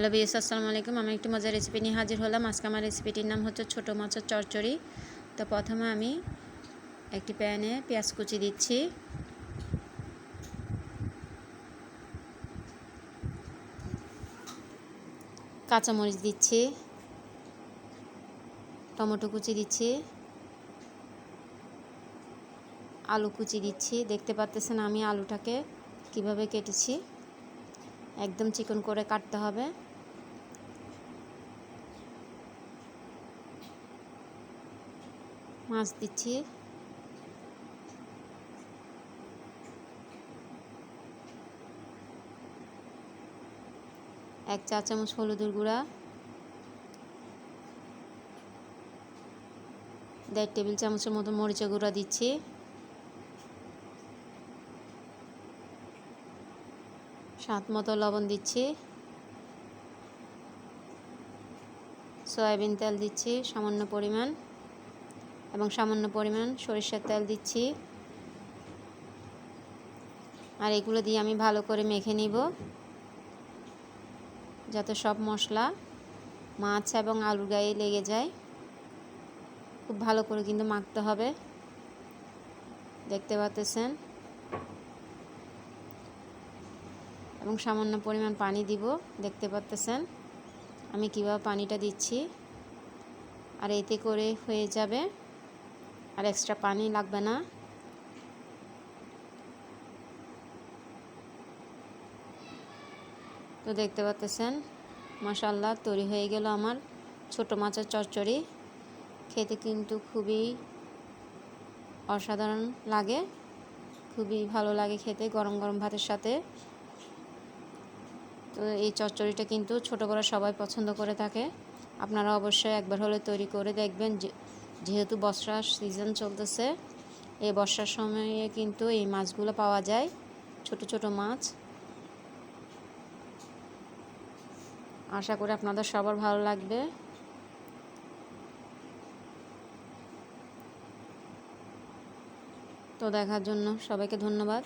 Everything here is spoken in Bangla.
হ্যালো বিএস আসসালামু আলাইকুম। আমি একটু মজার রেসিপি নিয়ে হাজির হলাম। আজকে আমার রেসিপিটির নাম হচ্ছে ছোটো মাছের চচ্চড়ি তো প্রথমে আমি একটি প্যানে পেঁয়াজ কুচি দিচ্ছি। কাঁচামরিচ দিচ্ছি। টমেটো কুচি দিচ্ছি। আলু কুচি দিচ্ছি। দেখতে পাচ্তেছেন আমি আলুটাকে কীভাবে কেটেছি। একদম চিকন করে কাটতে হবে। মাছ দিচ্ছি। এক চা চামচ হলুদের গুঁড়া। দেড় টেবিল চামচের মতো মরিচের গুঁড়া দিচ্ছি। স্বাদ মতো লবণ দিচ্ছি। সয়াবিন তেল দিচ্ছি, সামান্য পরিমাণ। এবং সামান্য পরিমাণ সরিষার তেল দিচ্ছি। আর এগুলো দিয়ে আমি ভালো করে মেখে নিব। যাতে সব মশলা, মাছ এবং আলুর গায়ে লেগে যায়। খুব ভালো করে কিন্তু মাখতে হবে। দেখতে পাচ্তেছেন এবং সামান্য পরিমাণ পানি দিব। দেখতে পাচ্তেছেন আমি কীভাবে পানিটা দিচ্ছি? আর এতে করে হয়ে যাবে আর এক্সট্রা পানি লাগবে না। তো দেখতে পাচ্তেছেন মাসাল্লাহ তৈরি হয়ে গেল আমার ছোট মাছের চচ্চড়ি। খেতে কিন্তু খুবই অসাধারণ লাগে, খুবই ভালো লাগে খেতে গরম গরম ভাতের সাথে। তো এই চচ্চড়িটা কিন্তু ছোটো বড় সবাই পছন্দ করে থাকে। আপনারা অবশ্যই একবার হলে তৈরি করে দেখবেন যেহেতু বর্ষার সিজন চলতেছে এই বর্ষার সময়ে কিন্তু এই মাছগুলো পাওয়া যায়, ছোট ছোট মাছ। আশা করি আপনাদের সবার ভালো লাগবে। তো দেখার জন্য সবাইকে ধন্যবাদ।